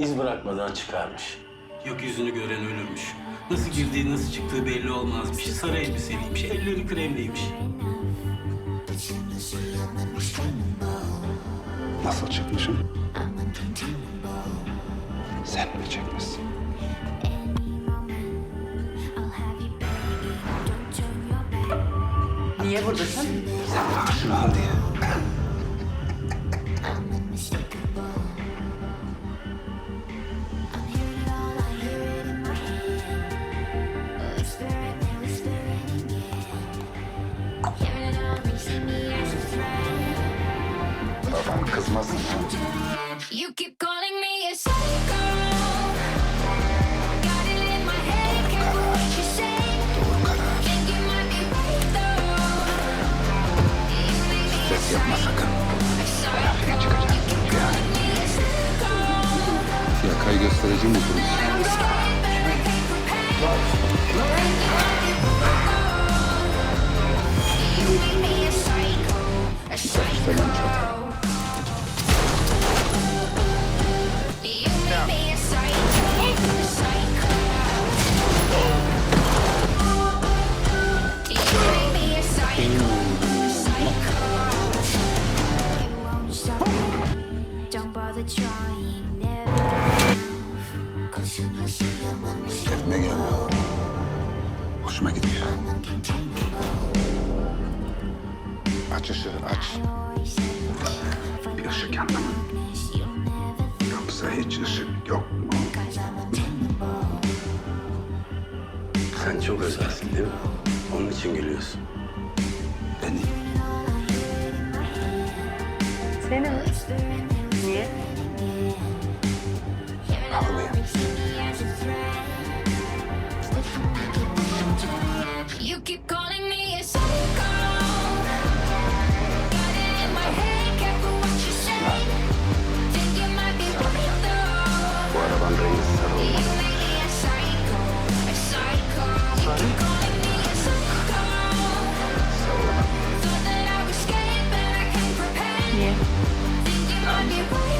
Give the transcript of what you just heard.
iz bırakmadan çıkarmış. Yok yüzünü gören ölürmüş. Nasıl girdiği, nasıl çıktığı belli olmazmış. Sarı elbiseliymiş, elleri kremliymiş. Nasıl çıkmışım? Sen mi çekmişsin? Niye buradasın? Sen maaşını al diye. Kızmasın. You keep calling me a psycho. Got it in my head, careful what you say. Doğru Kendine gelme. Hoşuma gidiyor. Aç ışığı aç. Bir ışık yandı mı? Yoksa hiç ışık yok mu? Sen çok özelsin değil mi? Onun için gülüyorsun. Beni Seni You keep calling me a psycho. Got it in my head, careful what you say. Think you might be right though. Bu arabanın rengi You make me a psycho, a psycho. You keep calling me a psycho. Thought that I was scared, but I can't prepare. Niye? Think you might be right